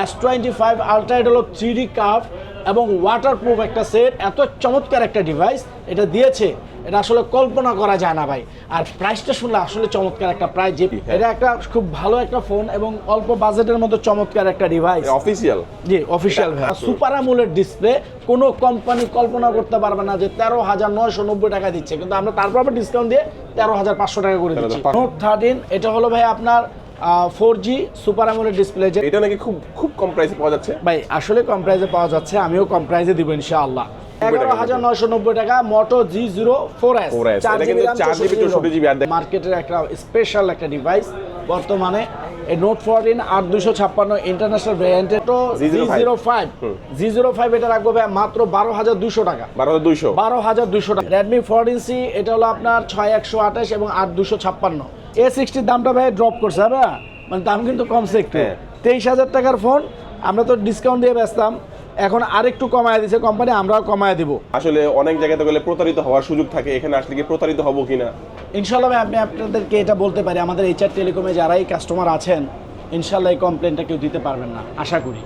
S twenty five ultra এটা হলো three কাফ এবং ওয়াটারপ্রুফ একটা সেট এত চমৎকার একটা ডিভাইস এটা দিয়েছে। এটা আসলে কল্পনা করা যায় না ভাই। আর প্রাইসটা শুনলে আসলে চমৎকার একটা প্রাইস যে এটা একটা খুব ভালো একটা ফোন এবং অল্প বাজেটের মতো চমৎকার একটা ডিভাইস অফিসিয়াল জি অফিসিয়াল ভাই সুপার আমুলের ডিসপ্লে কোনো কোম্পানি কল্পনা করতে পারবে না যে তেরো হাজার নয়শো নব্বই টাকা দিচ্ছে। কিন্তু আমরা তারপর আবার ডিসকাউন্ট দিয়ে তেরো হাজার পাঁচশো টাকা করে দিচ্ছি। নোট থার্টিন এটা হলো ভাই আপনার ফোর জি সুপার আমুলের ডিসপ্লে যে এটা নাকি খুব খুব কম প্রাইসে পাওয়া যাচ্ছে। ভাই আসলে কম প্রাইসে পাওয়া যাচ্ছে আমিও কম প্রাইসে দিব ইনশাআল্লাহ। এগারো হাজার নয়শো নব্বই টাকা Moto G zero four S 4S, এটা কিন্তু 4GB 64GB আর দেখ- মার্কেটের একটা স্পেশাল একটা ডিভাইস বর্তমানে এই নোট ফোরটিন দুশো ছাপ্পান্ন ইন্টারন্যাশনাল ভ্যারিয়েন্টের তো G zero five G zero five এটা রাখব মাত্র বারো হাজার দুশো টাকা। বারো হাজার দুইশো। বারো হাজার দুশো টাকা। রেডমি ফোরটিন সি এটা হলো আপনার ছয় একশো আঠাশ এবং আট দুশো ছাপ্পান্ন। এ সিক্সটির দামটা ভাই ড্রপ করছে হ্যাঁ মানে দাম কিন্তু কমছে একটু। হ্যাঁ। তেইশ হাজার টাকার ফোন আমরা তো ডিসকাউন্ট দিয়ে বেচতাম। এখন আরেকটু কমায় দিছে কোম্পানি আমরাও কমায় দিব। আসলে অনেক জায়গাতে গেলে প্রতারিত হওয়ার সুযোগ থাকে এখানে আসলে কি প্রতারিত হব কিনা? ইনশাল্লাহ আপনি আপনাদেরকে এটা বলতে পারি আমাদের এইচআর টেলিকমে যারাই কাস্টমার আছেন ইনশাল্লাহ এই কমপ্লেনটা কেউ দিতে পারবেন না আশা করি।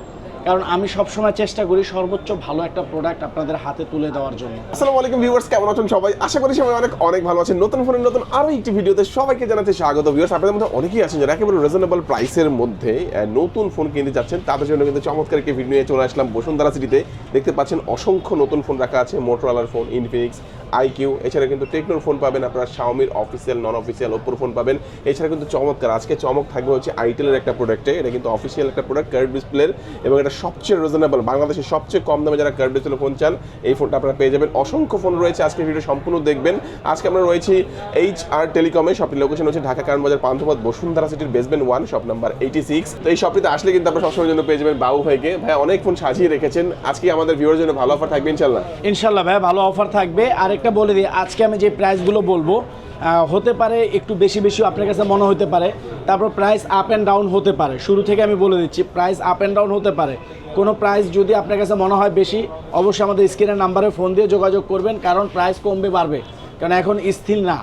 কারণ আমি সবসময় চেষ্টা করি সর্বোচ্চ ভালো একটা প্রোডাক্ট আপনাদের হাতে তুলে দেওয়ার জন্য। আসসালামু আলাইকুম ভিউয়ার্স কেমন আছেন সবাই? আশা করি সবাই অনেক অনেক ভালো আছেন। নতুন ফোনের নতুন আরও একটি ভিডিওতে সবাইকে জানাতে স্বাগত। ভিউয়ার্স আপনাদের মধ্যে অনেকেই আছেন যারা একেবারে রিজনেবল প্রাইসের মধ্যে নতুন ফোন কিনতে যাচ্ছেন। তাদের জন্য কিন্তু চমৎকার একটি ভিডিও নিয়ে চলে আসলাম বসুন্ধরা সিটিতে দেখতে পাচ্ছেন অসংখ্য নতুন ফোন রাখা আছে মোটরওয়ালার ফোন ইনফিনিক্স আইকিউ এছাড়া কিন্তু টেকনোর ফোন পাবেন আপনারা শাওমির অফিসিয়াল নন অফিসিয়াল ওপোর ফোন পাবেন। এছাড়া কিন্তু চমৎকার, আজকে চমক থাকবে হচ্ছে আইটেলের একটা প্রোডাক্টে এটা কিন্তু অফিসিয়াল একটা প্রোডাক্ট কার্ভ ডিসপ্লের এবং এটা সবচেয়ে রিজনেবল বাংলাদেশের সবচেয়ে কম দামে যারা কার্ভ ডিসপ্লে ফোন চান, এই ফোনটা আপনারা পেয়ে যাবেন। অসংখ্য ফোন রয়েছে আজকে ভিডিও সম্পূর্ণ দেখবেন। আজকে আমরা রয়েছি এইচ আর টেলিকমে শপটির লোকেশন হচ্ছে ঢাকা কারণ বাজার পান্থপথ, বসুন্ধরা সিটির basement one shop number eighty six তো এই শপটিতে আসলে কিন্তু আপনারা সবসময়ের জন্য পেয়ে যাবেন বাবু ভাইকে। ভাই অনেক ফোন সাজিয়ে রেখেছেন। আজকে আমাদের ভিউর জন্য ভালো অফার থাকবে ইনশাল্লাহ ইনশাল্লাহ ভাই ভালো অফার থাকবে। আর একটা বলে দিই, আজকে আমি যে প্রাইসগুলো বলব হতে পারে, একটু বেশি বেশি আপনার কাছে মনে হতে পারে। তারপর প্রাইস আপ অ্যান্ড ডাউন হতে পারে। শুরু থেকে আমি বলে দিচ্ছি প্রাইস আপ অ্যান্ড ডাউন হতে পারে। কোনো প্রাইস যদি আপনার কাছে মনে হয় বেশি, অবশ্যই আমাদের স্ক্রিনের নাম্বারে ফোন দিয়ে যোগাযোগ করবেন, কারণ প্রাইস কমবে, বাড়বে। কারণ এখন স্থির না।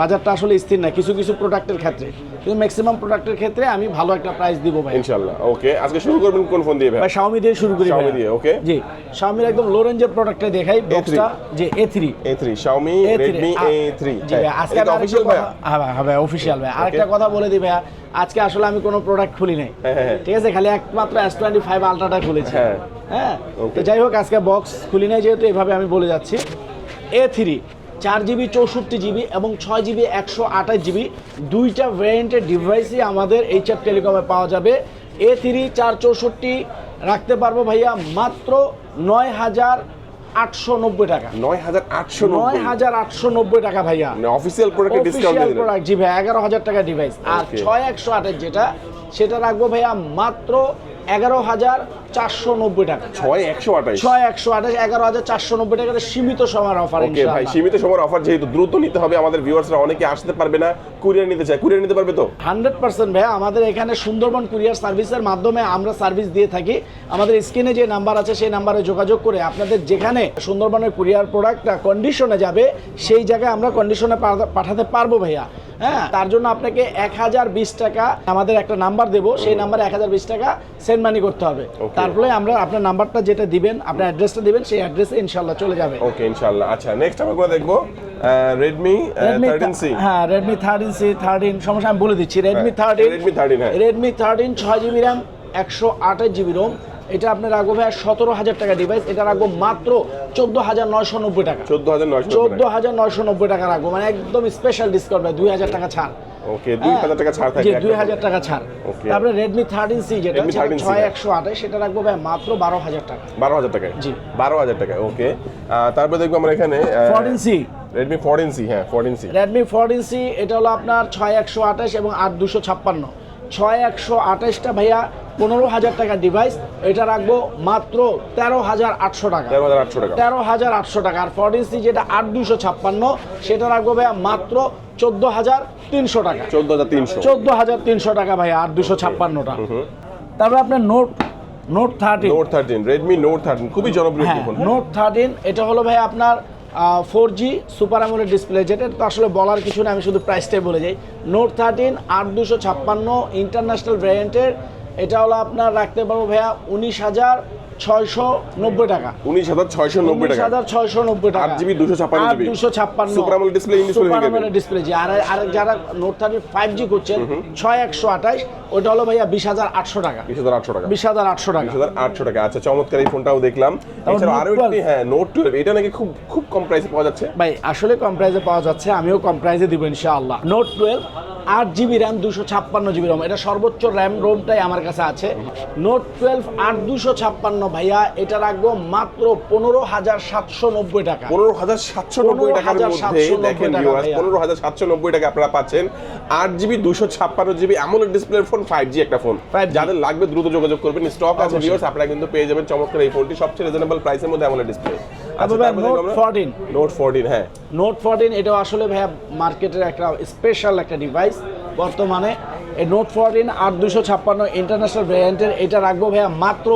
বাজারটা আসলে স্থির না কিছু কিছু প্রোডাক্টের ক্ষেত্রে। কিন্তু ম্যাক্সিমাম প্রোডাক্টের ক্ষেত্রে আমি ভালো একটা প্রাইস দিব ভাই। ইনশাল্লাহ ওকে। আজকে শুরু করবেন কোন ফোন দিয়ে ভাই? ভাই শাওমি দিয়ে শুরু করি Xiaomi দিয়ে, okay? জি শাওমির একদম লো রেঞ্জের প্রোডাক্টটা দেখাই বক্সটা যে A three A three Xiaomi Redmi A three G আজকে আমি অফিসিয়াল ভাই হ্যাঁ ভাই, হ্যাঁ ভাই। অফিসিয়াল ভাই আরেকটা কথা বলে দিই ভাইয়া আজকে আসলে আমি কোনো প্রোডাক্ট খুলি নাই। হ্যাঁ, হ্যাঁ, হ্যাঁ। ঠিক আছে খালি একমাত্র এস টোয়েন্টি ফাইভ আলট্রাটা খুলেছি। হ্যাঁ। হ্যাঁ. তো যাই হোক আজকে বক্স খুলি নাই যেহেতু এভাবে আমি বলে যাচ্ছি। এ থ্রি চার জিবি চৌষট্টি জিবি এবং ছয় জিবি একশো আঠাশ জিবি দুইটা ভ্যারিয়েন্টের ডিভাইসই আমাদের এইচ এফ টেলিকমে পাওয়া যাবে। এ থ্রি চার চৌষট্টি রাখতে পারব ভাইয়া মাত্র নয় হাজার আটশো নব্বই টাকা। নয় হাজার আটশো নয় হাজার আটশো নব্বই টাকা ভাইয়া। অফিসিয়াল প্রোডাক্টে অফিসিয়াল প্রোডাক্ট জি ভাই এগারো হাজার টাকা ডিভাইস আর ছয় একশো আটের যেটা সেটা রাখব ভাইয়া মাত্র এগারো হাজার চারশো নব্বই টাকা। ছয় একশো আঠাইশ ছয় একশো আঠাশ এগারো হাজার চারশো নব্বই টাকার সীমিত সময়ের অফার ওকে ভাই সীমিত সময়ের অফার যেহেতু দ্রুত নিতে হবে আমাদের ভিউয়ার্সরা অনেকে আসতে পারবে না কুরিয়ার নিতে চায়। কুরিয়ার নিতে পারবে তো? হান্ড্রেড পার্সেন্ট ভাই আমাদের এখানে সুন্দরবন কুরিয়ার সার্ভিসের মাধ্যমে আমরা সার্ভিস দিয়ে থাকি। আমাদের স্ক্রিনে যে নাম্বার আছে সেই নাম্বারে যোগাযোগ করে আপনাদের যেখানে সুন্দরবনের কুরিয়ার প্রোডাক্টটা কন্ডিশনে যাবে সেই জায়গায় আমরা কন্ডিশনে পাঠাতে পারব ভাইয়া। হ্যাঁ তার জন্য আপনাকে এক হাজার বিশ টাকা আমাদের একটা নাম্বার দেবো। সেই নাম্বারে এক হাজার বিশ টাকা সেন্ড মানি করতে হবে. তারপরে আমরা আপনার নাম্বারটা যেটা দিবেন আপনার অ্যাড্রেসটা দিবেন সেই অ্যাড্রেসে ইনশাল্লাহ চলে যাবে। ওকে ইনশাআল্লাহ। আচ্ছা নেক্সট আমরা কোথা দেখব? থার্টিন সি হ্যাঁ রেডমি থার্টিন সি থার্টিন সমস্যা আমি বলে দিচ্ছি। রেডমি হ্যাঁ, থার্টিন Redmi 13 হ্যাঁ। রেডমি থার্টিন ছয় জিবি র্যাম একশো আঠাশ জিবি রোম এটা আপনার রাখব ভাই সতেরো হাজার টাকা ডিভাইস এটা রাখব মাত্র চোদ্দ হাজার নয়শো নব্বই টাকা। চোদ্দ হাজার নয়শো চোদ্দ হাজার নয়শো নব্বই টাকা রাখব মানে একদম স্পেশাল ডিসকাউন্ট ভাই দুই হাজার টাকা ছাড়। ওকে দুই হাজার টাকা ছাড় টাকা ছাড়. তারপরে যেটা Redmi 13C, ছয়। একশো আঠাশ সেটা রাখব ভাই মাত্র বারো হাজার টাকা। বারো হাজার টাকায়? জি। বারো হাজার টাকায় ওকে। তারপরে দেখব আমরা এখানে হ্যাঁ এটা হলো আপনার ছয় একশো আঠাশ এবং আট দুশো ছাপ্পান্ন। ছয় একশো আঠাশটা ভাইয়া পনেরো হাজার টাকা ডিভাইস এটা রাখব মাত্র তেরো হাজার আটশো টাকা। তেরো হাজার আটশো টাকা। তেরো হাজার আটশো টাকা। আর ফোরটিন সি যেটা আট দুশো ছাপ্পান্ন সেটা রাখব ভাইয়া মাত্র চোদ্দ হাজার তিনশো টাকা। চোদ্দ হাজার তিনশো। চোদ্দ হাজার তিনশো টাকা ভাইয়া আট দুশো ছাপ্পান্নটা। তারপরে আপনার Note Note thirty Note thirteen Redmi Note thirteen খুবই জনপ্রিয় হ্যাঁ ফোন। নোট থার্টিন এটা হলো ভাই আপনার ফোর জি সুপার আমলের ডিসপ্লে যেটা তো আসলে বলার কিছু না আমি শুধু প্রাইসটাই বলে যাই। নোট থার্টিন আট দুশো ছাপ্পান্ন ইন্টারন্যাশনাল ভ্যারিয়েন্টের এটা হলো আপনার রাখতে পারব ভাইয়া উনিশ হাজার ছয়শো নব্বই টাকা। উনিশ হাজার ছয়শো নব্বই টাকা। হাজার ছয়শো নব্বই টাকা। আট GB 256 আট দুশো ছাপ্পান্ন। Super AMOLED display, English বলে ডিসপ্লে জি আর আর যারা নোট থার্টি ফাইভ জি করছেন ছয় একশো আঠাশ ওটা হলো ভাইয়া বিশ হাজার আটশো টাকা। বিশ হাজার আটশো টাকা। বিশ হাজার আটশো টাকা। বিশ হাজার আটশো টাকা। আচ্ছা চমৎকার এই ফোনটাও দেখলাম। তারপর আরও একটি হ্যাঁ নোট টুয়েলভ এটা নাকি খুব খুব কম প্রাইসে পাওয়া যাচ্ছে। ভাই আসলে কম প্রাইসে পাওয়া যাচ্ছে আমিও কম প্রাইসে দিব ইনশাআল্লাহ। নোট টুয়েলভ আট জিবি র্যাম দুশো ছাপ্পান্ন জিবি রোম এটা সর্বোচ্চ র্যাম রোমটাই আমার কাছে আছে। নোট টুয়েলভ আট দুশো ছাপ্পান্ন ভাইয়া এটা রাখব মাত্র পনেরো হাজার সাতশো নব্বই টাকা। পনেরো হাজার সাতশো নব্বই টাকার মধ্যে দেখেন টাকা পনেরো হাজার সাতশো নব্বই টাকা আপনারা পাচ্ছেন। আট জিবি দুশো ছাপ্পান্ন জিবি এমন ডিসপ্লে ফোন ফাইভ জি একটা ফোন 5G যাদের লাগবে দ্রুত যোগাযোগ করবেন। স্টক আছে। ভিউয়ার্স আপনারা কিন্তু পেয়ে যাবেন। চমৎকার এই ফোনটি সবচেয়ে রিজনেবল প্রাইসের মধ্যে এমন ডিসপ্লে তারপর ভাই নোট ফোরটিন নোট ফোরটিন হ্যাঁ। নোট ফোরটিন এটাও আসলে ভাইয়া মার্কেটের একটা স্পেশাল একটা ডিভাইস বর্তমানে এই নোট ফোরটিন আট দুশো ছাপ্পান্ন ইন্টারন্যাশনাল ভ্যারিয়েন্টের এটা রাখব ভাইয়া মাত্র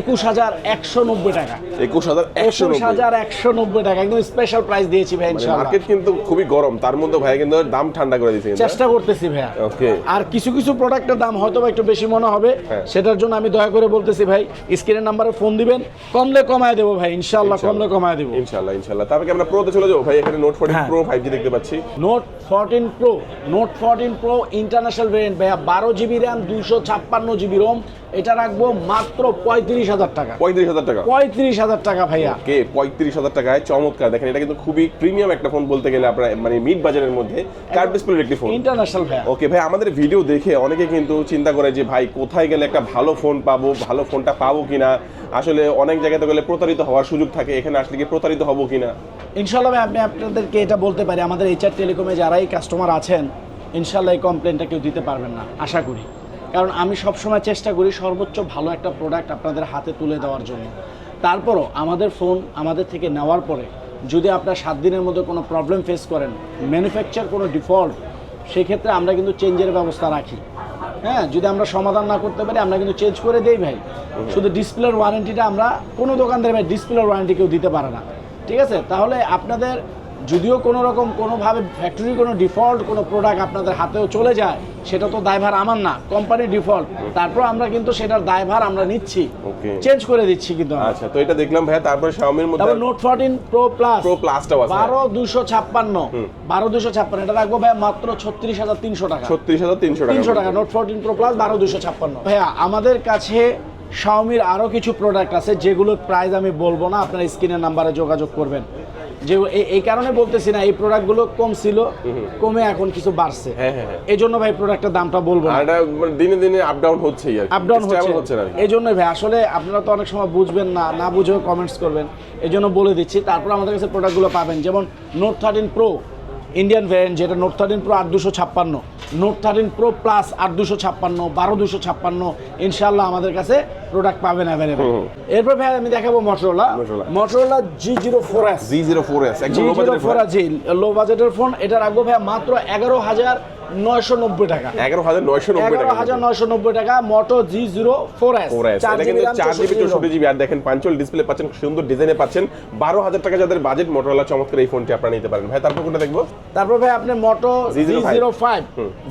একুশ হাজার একশো নব্বই টাকা। একুশ হাজার একশো হাজার একশো নব্বই টাকা একদম স্পেশাল প্রাইস দিয়েছি ভাই মার্কেট কিন্তু খুবই গরম তার মধ্যে ভাই কিন্তু দাম ঠান্ডা করে দিয়েছে। চেষ্টা করতেছি ভাইয়া। ওকে আর কিছু কিছু প্রোডাক্টের দাম হয়তো একটু বেশি মনে হবে হ্যাঁ। সেটার জন্য আমি দয়া করে বলতেছি ভাই স্ক্রিনের নাম্বারে ফোন দিবেন কমলে কমায় দেবো ভাই ইনশাল্লাহ কমলে কমায় দেবো। ইনশাল্লাহ ইনশাল্লাহ তারপরে আমরা প্রোতে চলে যাব ভাই এখানে নোট ফোরটিন হ্যাঁ। প্রো ফাইভ জি দেখতে পাচ্ছি। Note fourteen pro note fourteen pro international variant ভাইয়া বারো জিবি র্যাম দুইশো ছাপ্পান্ন জিবি রোম এটা রাখব মাত্র পঁয়ত্রিশ হাজার টাকা। পঁয়ত্রিশ হাজার টাকা। পঁয়ত্রিশ হাজার টাকা ভাইয়া। কে পঁয়ত্রিশ হাজার টাকায় চমৎকার। দেখেন এটা কিন্তু খুবই প্রিমিয়াম একটা ফোন বলতে গেলে আপনার মানে মিড বাজারের মধ্যে কার্ভ ডিসপ্লের একটি ফোন ইন্টারন্যাশনাল ভাইয়া। ওকে ভাই আমাদের ভিডিও দেখে অনেকে কিন্তু চিন্তা করে যে ভাই কোথায় গেলে একটা ভালো ফোন পাবো ভালো ফোনটা পাবো কিনা? আসলে অনেক জায়গাতে গেলে প্রতারিত হওয়ার সুযোগ থাকে এখানে আসলে কি প্রতারিত হব কিনা? ইনশাল্লাহ ভাই আমি আপনাদেরকে এটা বলতে পারি আমাদের এইচআর টেলিকমে যারাই কাস্টমার আছেন ইনশাল্লাহ এই কমপ্লেনটা কেউ দিতে পারবেন না আশা করি। কারণ আমি সবসময় চেষ্টা করি সর্বোচ্চ ভালো একটা প্রোডাক্ট আপনাদের হাতে তুলে দেওয়ার জন্য। তারপরও আমাদের ফোন আমাদের থেকে নেওয়ার পরে যদি আপনার সাত দিনের মধ্যে কোনো প্রবলেম ফেস করেন ম্যানুফ্যাকচার কোনো ডিফল্ট সেক্ষেত্রে আমরা কিন্তু চেঞ্জের ব্যবস্থা রাখি। হ্যাঁ যদি আমরা সমাধান না করতে পারি, আমরা কিন্তু চেঞ্জ করে দেই ভাই। শুধু ডিসপ্লের ওয়ারেন্টিটা আমরা কোনো দোকানদার ভাই ডিসপ্লের ওয়ারেন্টি কেউ দিতে পারে না। ঠিক আছে? তাহলে আপনাদের যদিও কোনো রকম কোনোভাবে ফ্যাক্টরি কোনো ডিফল্ট কোনো প্রোডাক্ট আপনাদের হাতেও চলে যায় সেটা তো দায়ভার আমার না কোম্পানির ডিফল্ট তারপর আমরা কিন্তু সেটার দায়ভার আমরা নিচ্ছি। চেঞ্জ করে দিচ্ছি কিন্তু আচ্ছা তো এটা দেখলাম ভাই তারপরে শাওমির মধ্যে তারপর note fourteen pro plus pro প্লাসটাও আছে। বারো দুশো ছাপ্পান্ন। বারো দুশো ছাপ্পান্ন। এটা রাখব ভাই মাত্র ছত্রিশ হাজার তিনশো টাকা। ছত্রিশ হাজার তিনশো টাকা। তিনশো টাকা। নোট ফোরটিন প্রো প্লাস বারো দুশো ছাপ্পান্ন। ভাইয়া আমাদের কাছে শাওমির আরও কিছু প্রোডাক্ট আছে যেগুলোর প্রাইস আমি বলব না আপনার স্ক্রিনের নাম্বারে যোগাযোগ করবেন। যে এই- কারণে বলতেছি না এই প্রোডাক্টগুলো কম ছিল কমে এখন কিছু বাড়ছে। হ্যাঁ, হ্যাঁ, হ্যাঁ। এই জন্য ভাই প্রোডাক্টের দামটা বলব না। এটা মানে দিনে দিনে আপ ডাউন হচ্ছেই আর আপ ডাউন হচ্ছে। হচ্ছে না এই জন্যই ভাই আসলে আপনারা তো অনেক সময় বুঝবেন না না বুঝেও কমেন্টস করবেন। এই জন্য বলে দিচ্ছি তারপর আমাদের কাছে প্রোডাক্টগুলো পাবেন। যেমন note thirteen pro Indian variant যেটা নোট থার্টিন প্রো আট দুশো ছাপ্পান্ন। নোট থার্টিন প্রো প্লাস আট দুশো ছাপ্পান্ন বারো দুশো ছাপ্পান্ন ইনশাল্লাহ আমাদের কাছে প্রোডাক্ট পাবেন অ্যাভেলেবেল এরপর ভাই আমি দেখাবো Motorola Motorola G zero four S G zero four S G zero four S G low বাজেটের ফোন এটা রাখব ভাই মাত্র এগারো হাজার নয়শো নব্বই টাকা। এগারো হাজার নয়শো নব্বই টাকা। হাজার নয়শো নব্বই টাকা Moto G zero four S four S চার জিবি চৌষট্টি জিবি। আর দেখেন পাঞ্চল ডিসপ্লে পাচ্ছেন সুন্দর ডিজাইনে পাচ্ছেন। বারো হাজার টাকা যাদের বাজেট চমৎকার এই ফোনটি আপনারা নিতে পারেন। ভাই তারপর কোনটা দেখব? তারপর ভাই আপনি Moto G zero five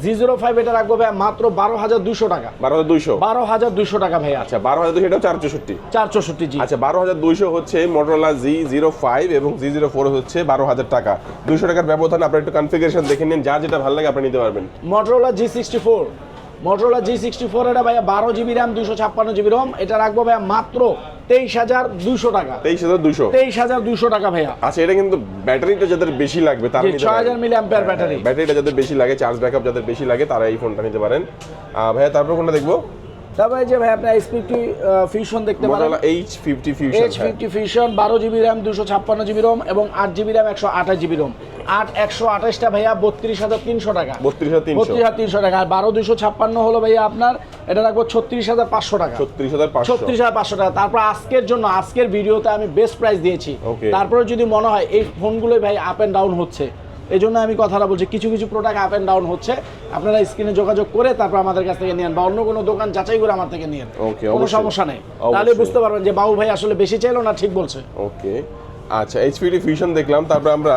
G zero five এটা রাখব ভাই মাত্র বারো হাজার দুশো টাকা। বারো হাজার বারো হাজার দুশো টাকা ভাই আচ্ছা বারো হাজার চার চৌষট্টি। চার চৌষট্টি জি আচ্ছা বারো হাজার দুইশো হচ্ছে মোটরলা জি জিরো ফাইভ এবং জি জিরো ফোর হচ্ছে বারো হাজার টাকা। দুইশো টাকার ব্যবধান আপনার একটু কনফিগারেশন দেখে নিন। যা যেটা ভালো লাগে আপনি নিতে পারবেন। Motorola G sixty four Motorola G sixty four এটা ভাইয়া বারো জিবি র্যাম দুশো ছাপ্পান্ন জিবি রম এটা রাখব ভাইয়া মাত্র তেইশ হাজার দুশো টাকা। তেইশ হাজার দুইশো। তেইশ হাজার দুশো টাকা ভাইয়া। আচ্ছা এটা কিন্তু ব্যাটারিটা যাদের বেশি লাগবে তারা ছয় হাজার 6000 পারেন। Milli ampere battery. ব্যাটারিটা যাদের বেশি লাগে চার্জ ব্যাকআপ যাদের বেশি লাগে তারা এই ফোনটা নিতে পারেন। ভাইয়া তারপর ফোনটা দেখব। তারপরে যে ভাই আপনি এস ফিফটি ফিউশন দেখতে পারেন। Edge fifty fusion edge fifty fusion বারো জিবি র্যাম দুশো ছাপ্পান্ন জিবি রোম এবং আট জিবি র্যাম একশো আঠাশ জিবি রোম আট একশো আঠাশটা ভাইয়া বত্রিশ হাজার তিনশো টাকা। বত্রিশ হাজার তিনশো। বত্রিশ হাজার তিনশো টাকা। আর বারো দুশো ছাপ্পান্ন হলো ভাইয়া আপনার এটা রাখব ছত্রিশ হাজার পাঁচশো টাকা। ছত্রিশ হাজার পাঁচশো। ছত্রিশ হাজার পাঁচশো টাকা। তারপর আজকের জন্য আজকের ভিডিওতে আমি বেস্ট প্রাইস দিয়েছি। তারপরে যদি মনে হয় এই ফোনগুলোই ভাই আপ অ্যান্ড ডাউন হচ্ছে। এই জন্য আমি কথাটা বলছি কিছু কিছু প্রোডাক্ট আপ অ্যান্ড ডাউন হচ্ছে। আপনারা স্ক্রিনে যোগাযোগ করে তারপর আমাদের কাছ থেকে নিন বা অন্য কোনো দোকান যাচাই করে আমার থেকে নিন কোনো সমস্যা নেই। তাহলে বুঝতে পারবেন যে বাবু ভাই আসলে বেশি চাইলো না ঠিক বলছে। ওকে আচ্ছা এইচপিডি ফিউশন দেখলাম তারপর আমরা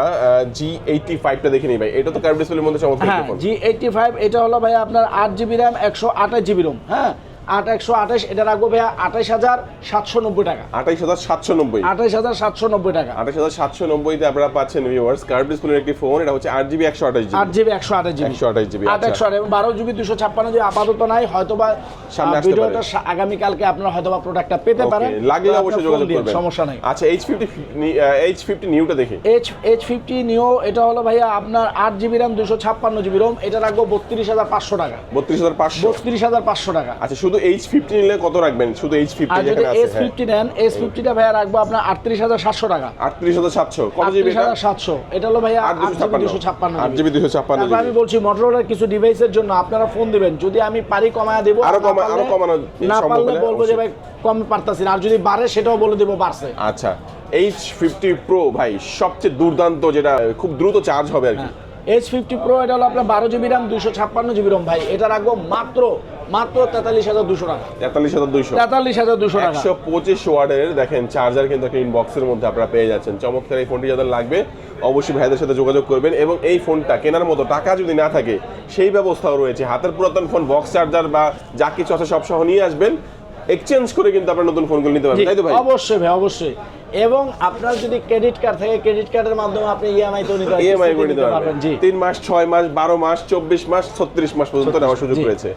জি এইটটি ফাইভটা দেখে নিই ভাই। এটা তো কার্ভ ডিসপ্লের মধ্যে চমৎকার জি এইটটি ফাইভ এটা হলো ভাই আপনার আট জিবি র্যাম একশো আঠাশ জিবি রোম হ্যাঁ? আট একশো আঠাশ এটা রাখব ভাইয়া আঠাশ হাজার সাতশো নব্বই টাকা। আঠাইশ হাজার সাতশো নব্বই। আঠাশ হাজার সাতশো নব্বই টাকা। আঠাশ হাজার সাতশো নব্বইতে আপনারা পাচ্ছেন ভিউয়ার্স কার্ভ ডিসপ্লের একটি ফোন এটা হচ্ছে আট জিবি একশো আঠাশ আট জিবি একশো আঠাশ জিবি। একশো আঠাশ জিবি আট একশো আঠাশ এবং বারো জিবি দুশো ছাপ্পান্ন জিবি আপাতত নাই হয়তো বা সামনে আহ, আসতে ভিডিওটা আগামীকালকে আপনারা হয়তো বা প্রোডাক্টটা পেতে পারেন। লাগলে অবশ্যই যোগাযোগ করবেন। সমস্যা নাই। আচ্ছা এইচ ফিফটি এইচ ফিফটি নিউটা দেখি। এইচ এইচ ফিফটি নিও এটা হলো ভাইয়া আপনার আট জিবি র্যাম দুশো ছাপ্পান্ন জিবি রোম এটা রাখব বত্রিশ হাজার পাঁচশো টাকা। বত্রিশ হাজার পাঁচশো। বত্রিশ হাজার পাঁচশো টাকা। আচ্ছা শুধু এইচ ফিফটি নিলে কত রাখবেন? শুধু এইচ ফিফটি যেখানে আছে এস ফিফটি নেন এস ফিফটিটা ভাইয়া রাখব আপনার আটত্রিশ হাজার সাতশো টাকা। আটত্রিশ হাজার সাতশো। কত জিবি হাজার সাতশো। এটা হলো ভাইয়া আট জিবি দুশো ছাপ্পান্ন আট জিবি দুশো ছাপ্পান্ন আমি বলছি মোটরোলার কিছু ডিভাইসের জন্য আপনারা ফোন দিবেন। যদি আমি পারি কমায় দেবো আরও কমা- আরও কমানো না পারলে বলব যে ভাই কম পারতাছি না। আর যদি বাড়ে সেটাও বলে দেবো বাড়ছে। আচ্ছা এইচ ফিফটি প্রো ভাই সবচেয়ে দুর্দান্ত যেটা খুব দ্রুত চার্জ হবে আর কি। এইচ ফিফটি প্রো এটা হলো আপনার বারো জিবি র্যাম দুশো ছাপ্পান্ন জিবি রোম ভাই এটা রাখব মাত্র মাত্র তেতাল্লিশ হাজার দুশো টাকা। তেতাল্লিশ হাজার দুইশো। তেতাল্লিশ হাজার দুশো টাকা। একশো পঁচিশ ওয়ার্ডের দেখেন চার্জার কিন্তু একটা ইনবক্সের মধ্যে আপনারা পেয়ে যাচ্ছেন। চমৎকার এই ফোনটি যাদের লাগবে অবশ্যই ভাইদের সাথে যোগাযোগ করবেন এবং এই ফোনটা কেনার মতো টাকা যদি না থাকে সেই ব্যবস্থাও রয়েছে। হাতের পুরাতন ফোন বক্স চার্জার বা যা কিছু আছে সব সহ নিয়ে আসবেন। এক্সচেঞ্জ করে কিন্তু আপনার নতুন ফোনগুলো নিতে পারবেন তাই তো ভাই? অবশ্যই ভাই অবশ্যই। এবং আপনার যদি ক্রেডিট কার্ড থাকে ক্রেডিট কার্ডের মাধ্যমে আপনি ইএমআই তো নিতে ইএমআই করে নিতে পারবেন। জি। তিন মাস ছয় মাস বারো মাস চব্বিশ মাস ছত্রিশ মাস পর্যন্ত নেওয়ার সুযোগ রয়েছে।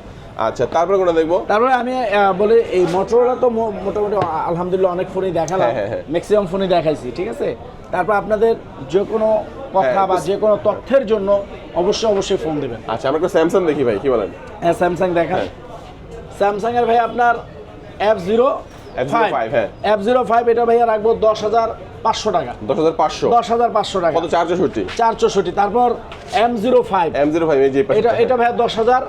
আচ্ছা তারপরে কোনো দেখব? তারপরে আমি বলি এই মোটরোলা তো মোটামুটি আলহামদুলিল্লাহ অনেক ফোনই দেখালাম। হ্যাঁ, হ্যাঁ, হ্যাঁ। ম্যাক্সিমাম ফোনই দেখাইছি ঠিক আছে? তারপর আপনাদের যে কোনো কথা হ্যাঁ, বা যে কোনো তথ্যের জন্য অবশ্যই অবশ্যই ফোন দেবেন। আচ্ছা আমরা একটা স্যামসাং দেখি ভাই কি বলেন? হ্যাঁ স্যামসাং দেখান। হ্যাঁ। স্যামসাং এর ভাই আপনার F zero F05। F zero five এটা ভাইয়া রাখব দশ হাজার পাঁচশো টাকা। দশ হাজার পাঁচশো? দশ হাজার পাঁচশো টাকা। কত চার চৌষট্টি চার চৌষট্টি তারপর M zero five M zero five এই যে এটা। এটা ভাইয়া দশ হাজার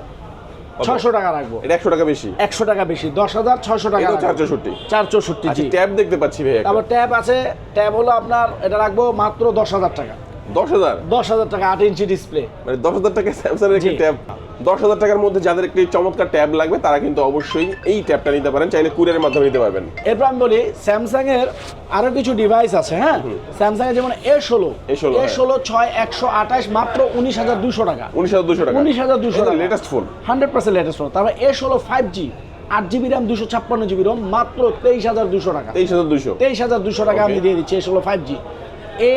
ছয়শো টাকা রাখব। এটা একশো টাকা বেশি। একশো টাকা বেশি। দশ হাজার ছয়শো টাকা এটাও রাখব। চার চৌষট্টি চার চৌষট্টি আচ্ছা জি। ট্যাব দেখতে পাচ্ছি ভাই তারপর ট্যাব আছে। ট্যাব হলো আপনার এটা রাখব মাত্র দশ হাজার টাকা। দশ হাজার? দশ হাজার টাকা আট ইঞ্চি ডিসপ্লে মানে দশ হাজার টাকা স্যামসাং এর একটি ট্যাব। দশ হাজার টাকার মধ্যে যাদের একটি চমৎকার ট্যাব লাগবে তারা কিন্তু অবশ্যই এই ট্যাবটা নিতে পারেন। চাইলে কুরিয়ারের মাধ্যমে নিতে পারবেন। এরপর আমি বলি স্যামসাং এর আরও কিছু ডিভাইস আছে হ্যাঁ? স্যামসাং এর যেমন এ ষোলো A16 এ ষোলো ছয় একশো আঠাশ মাত্র উনিশ হাজার দুশো টাকা। উনিশ হাজার দুশো টাকা। উনিশ হাজার দুশো টাকা। Latest phone hundred percent latest phone তারপর এ ষোলো ফাইভ জি আট জিবি র্যাম দুশো ছাপ্পান্ন জিবি রোম মাত্র তেইশ হাজার দুশো টাকা। তেইশ হাজার দুশো। তেইশ হাজার দুশো টাকা আমি দিয়ে দিচ্ছি এ ষোলো five G A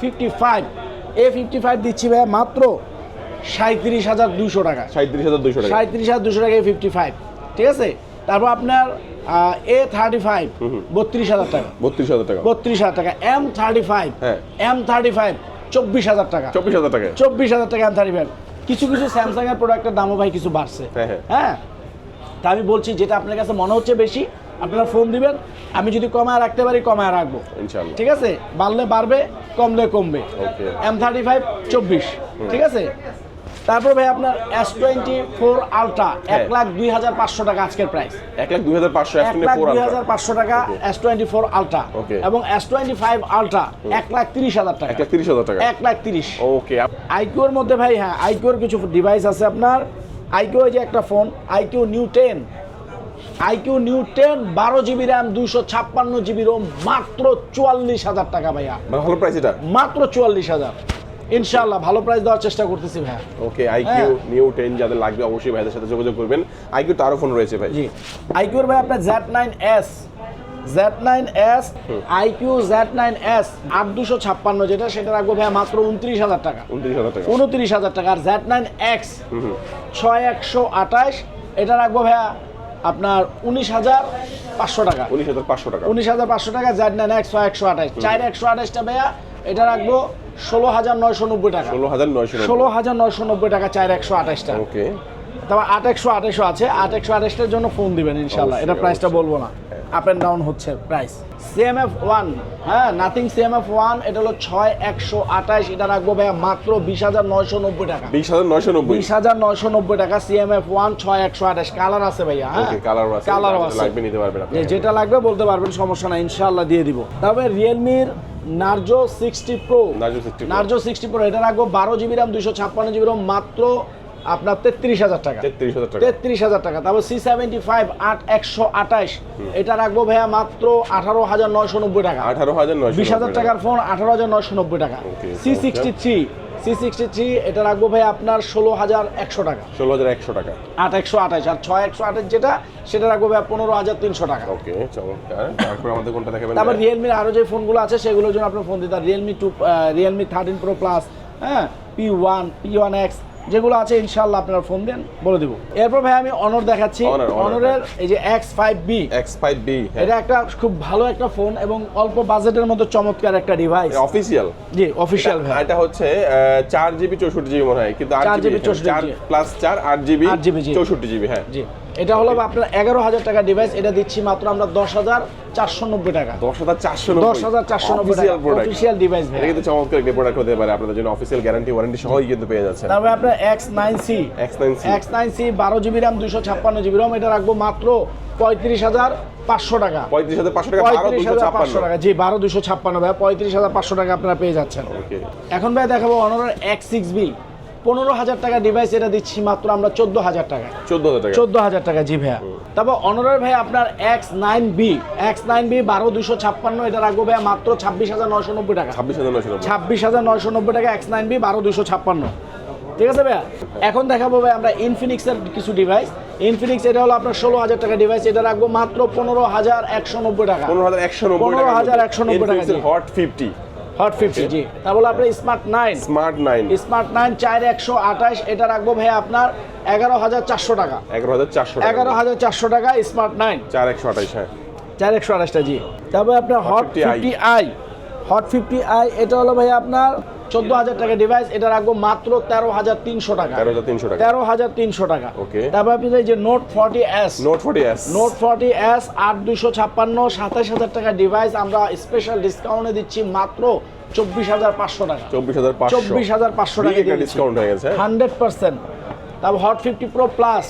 fifty five A fifty five দিচ্ছি ভাই মাত্র সাঁত্রিশ হাজার দুশো টাকা। সাঁত্রিশ হাজার দুশো টাকা। সাঁত্রিশ হাজার দুশো টাকা ফিফটি ফাইভ ঠিক আছে? তারপর আপনার এ থার্টি ফাইভ বত্রিশ হাজার টাকা। বত্রিশ হাজার টাকা। বত্রিশ হাজার টাকা। এম থার্টি ফাইভ হ্যাঁ। এম থার্টি ফাইভ চব্বিশ হাজার টাকা। চব্বিশ হাজার টাকা। চব্বিশ হাজার টাকা এম থার্টি ফাইভ কিছু কিছু স্যামসাং এর প্রোডাক্টের দামও ভাই কিছু বাড়ছে। হ্যাঁ, হ্যাঁ। হ্যাঁ? তা আমি বলছি যেটা আপনার কাছে মনে হচ্ছে বেশি আপনারা ফোন দিবেন। আমি যদি কমায় রাখতে পারি কমায় রাখব। ঠিক আছে? বাড়লে বাড়বে কমলে কমবে। এম থার্টি ফাইভ চব্বিশ। ঠিক আছে? তারপর ভাই আপনার এস টোয়েন্টি ফোর আলট্রা এক। লাখ দুই হাজার পাঁচশো টাকা আজকের প্রাইস এক লাখ দুই হাজার পাঁচশো এক লাখ দুই হাজার পাঁচশো টাকা এস টোয়েন্টি ফোর আলট্রা এবং এস টোয়েন্টি ফাইভ আলট্রা এক লাখ তিরিশ হাজার টাকা। এক লাখ তিরিশ হাজার টাকা। এক লাখ তিরিশ। ওকে আইকিউর মধ্যে ভাই হ্যাঁ আইকিউর কিছু ডিভাইস আছে আপনার। আইকিউ যে একটা phone iQOO Neo ten iQOO Neo ten বারো জিবি র্যাম দুশো ছাপ্পান্ন জিবি রোম মাত্র চুয়াল্লিশ হাজার টাকা ভাইয়া। মানে ভালো প্রাইস এটা? মাত্র চুয়াল্লিশ হাজার। ইনশাল্লাহ ভালো প্রাইস দেওয়ার চেষ্টা করতেছি ভাইয়া। ওকে আইকিউ। নিউ টেন যাদের লাগবে অবশ্যই ভাইদের সাথে যোগাযোগ করবেন। আইকিউ তো আরও ফোন রয়েছে ভাই। জি। আইকিউর ভাই আপনার Z nine S Z nine S iQOO Z nine S আট দুশো ছাপ্পান্ন যেটা সেটা রাখব ভাইয়া মাত্র উনত্রিশ হাজার টাকা। উনত্রিশ হাজার টাকা। উনত্রিশ হাজার টাকা। আর জেড নাইন এক্স ছয় একশো আঠাশ এটা রাখব ভাইয়া আপনার উনিশ হাজার পাঁচশো টাকা। উনিশ হাজার পাঁচশো টাকা। উনিশ হাজার পাঁচশো টাকা জেড নাইন এক্স ছয় একশো আঠাশ। চার একশো আঠাশটা ভাইয়া এটা রাখব ষোলো হাজার নয়শো নব্বই টাকা। ষোলো হাজার নয়শো ষোলো হাজার নয়শো নব্বই টাকা চার একশো আঠাশটা। ওকে। তারপর আট একশো আঠাশো আছে আট একশো আঠাশটার জন্য ফোন দিবেন ইনশাল্লাহ এটা প্রাইসটা বলব না। আপ অ্যান্ড ডাউন হচ্ছে প্রাইস সিএমএফ ওয়ান হ্যাঁ নাথিং সিএমএফ ওয়ান এটা হলো ছয় একশো আঠাশ এটা রাখব ভাইয়া মাত্র বিশ হাজার নয়শো নব্বই টাকা। বিশ হাজার নয়শো নব্বই। বিশ হাজার নয়শো নব্বই টাকা সিএমএফ ওয়ান ছয় একশো আঠাশ। কালার আছে ভাইয়া হ্যাঁ? কালার আছে যাদের আছে। লাগবে নিতে পারবেন আপনি। যেটা লাগবে বলতে পারবেন সমস্যা নাই ইনশাল্লাহ দিয়ে দিব। তবে রিয়েলমির Narzo sixty pro Narzo 60 Narzo sixty pro এটা রাখব বারো জিবি র্যাম দুশো ছাপ্পান্ন জিবি র্যাম মাত্র আপনার তেত্রিশ হাজার টাকা। তেত্রিশ হাজার টাকা। তেত্রিশ হাজার টাকা। তারপর সি সেভেন্টি ফাইভ আট একশো আঠাশ। এটা রাখব ভাইয়া মাত্র আঠারো হাজার নয়শো নব্বই টাকা। আঠারো হাজার নয়শো বিশ হাজার টাকার ফোন আঠারো হাজার নয়শো নব্বই টাকা। C sixty three C sixty three এটা রাখব ভাই আপনার ষোলো হাজার একশো টাকা। ষোলো হাজার একশো টাকা। আট একশো আঠাশ। আর ছয় একশো আঠাশ যেটা সেটা রাখব ভাই পনেরো হাজার তিনশো টাকা। ওকে চমৎকার। তারপর আমাদের কোনটা দেখাবেন তারপর রিয়েলমির আরও যে ফোনগুলো আছে সেগুলোর জন্য আপনার ফোন দিতে Realme to Realme thirteen pro plus হ্যাঁ P one P one X যেগুলো আছে ইনশাল্লাহ আপনারা ফোন দেন বলে দেবো। এরপর ভাই আমি অনর দেখাচ্ছি। অনরের এই যে X five B X five B এটা একটা খুব ভালো একটা ফোন এবং অল্প বাজেটের মধ্যে চমৎকার একটা ডিভাইস অফিসিয়াল জি অফিসিয়াল ভাই। এটা হচ্ছে চার জিবি চৌষট্টি জিবি মনে হয় কিন্তু আট 4 জিবি চৌষট্টি 64 চার প্লাস চার আট জিবি 8 GB, জি। চৌষট্টি জিবি হ্যাঁ। জি। এটা হলো আপনার এগারো হাজার টাকা ডিভাইস এটা দিচ্ছি মাত্র আমরা দশ হাজার চারশো নব্বই টাকা। দশ হাজার চারশো দশ হাজার চারশো নব্বই টাকা অফিসিয়াল ডিভাইস এটা কিন্তু চমৎকার একটি প্রোডাক্ট হতে পারে আপনাদের জন্য অফিসিয়াল গ্যারান্টি ওয়ারেন্টি সহই কিন্তু পেয়ে যাচ্ছেন। তারপরে আপনার X nine C X nine C X nine C বারো জিবি র্যাম দুশো ছাপ্পান্ন জিবি রম এটা রাখব মাত্র পঁয়ত্রিশ হাজার পাঁচশো টাকা। পঁয়ত্রিশ হাজার পাঁচশো টাকা পঁয়ত্রিশ হাজার পাঁচশো টাকা। জি বারো দুশো ছাপ্পান্ন ভাই পঁয়ত্রিশ হাজার পাঁচশো টাকা আপনারা পেয়ে যাচ্ছেন। ওকে এখন ভাই দেখাবো অনরের এক্স সিক্স বি পনেরো হাজার টাকা ডিভাইস এটা দিচ্ছি মাত্র আমরা চোদ্দ হাজার টাকা। চোদ্দ হাজার টাকা। চোদ্দ হাজার টাকা জি ভাইয়া। তারপর অনরের ভাই আপনার X nine B X nine B বারো দুশো ছাপ্পান্ন এটা রাখব ভাইয়া মাত্র ছাব্বিশ হাজার নয়শো নব্বই টাকা। ছাব্বিশ হাজার নয়শো নব্বই। ছাব্বিশ হাজার নয়শো নব্বই টাকা এক্স নাইন বি বারো দুশো ছাপ্পান্ন। ঠিক আছে ভাইয়া? এখন দেখাবো ভাই আমরা ইনফিনিক্সের কিছু ডিভাইস ইনফিনিক্স এটা হলো আপনার ষোলো হাজার টাকা ডিভাইস এটা রাখব মাত্র পনেরো হাজার একশো নব্বই টাকা। পনেরো হাজার একশো নব্বই 15,190 টাকা Hot fifty Hot fifty G তারপর আপনার Smart nine Smart nine Smart nine চার একশো আঠাশ এটা রাখব ভাইয়া আপনার এগারো হাজার চারশো টাকা। এগারো হাজার চারশো এগারো হাজার চারশো টাকা স্মার্ট নাইন চার একশো আঠাশ হ্যাঁ। চার একশো আঠাশটা জি। তারপরে আপনার Hot 50i fifty i Hot fifty i এটা হলো ভাই আপনার চোদ্দ হাজার টাকা ডিভাইস এটা রাখব মাত্র তেরো হাজার তিনশো টাকা। তেরো হাজার তিনশো টাকা। তেরো হাজার তিনশো টাকা। Okay. তারপর আপনি যে note forty S note forty S note forty S আট দুশো ছাপ্পান্ন সাতাশ হাজার টাকা ডিভাইস আমরা স্পেশাল ডিসকাউন্টে দিচ্ছি মাত্র চব্বিশ হাজার পাঁচশো টাকা। চব্বিশ হাজার চব্বিশ হাজার পাঁচশো টাকা ডিসকাউন্ট হয়ে গেছে? Hundred percent. তারপর হট ফিফটি প্রো প্লাস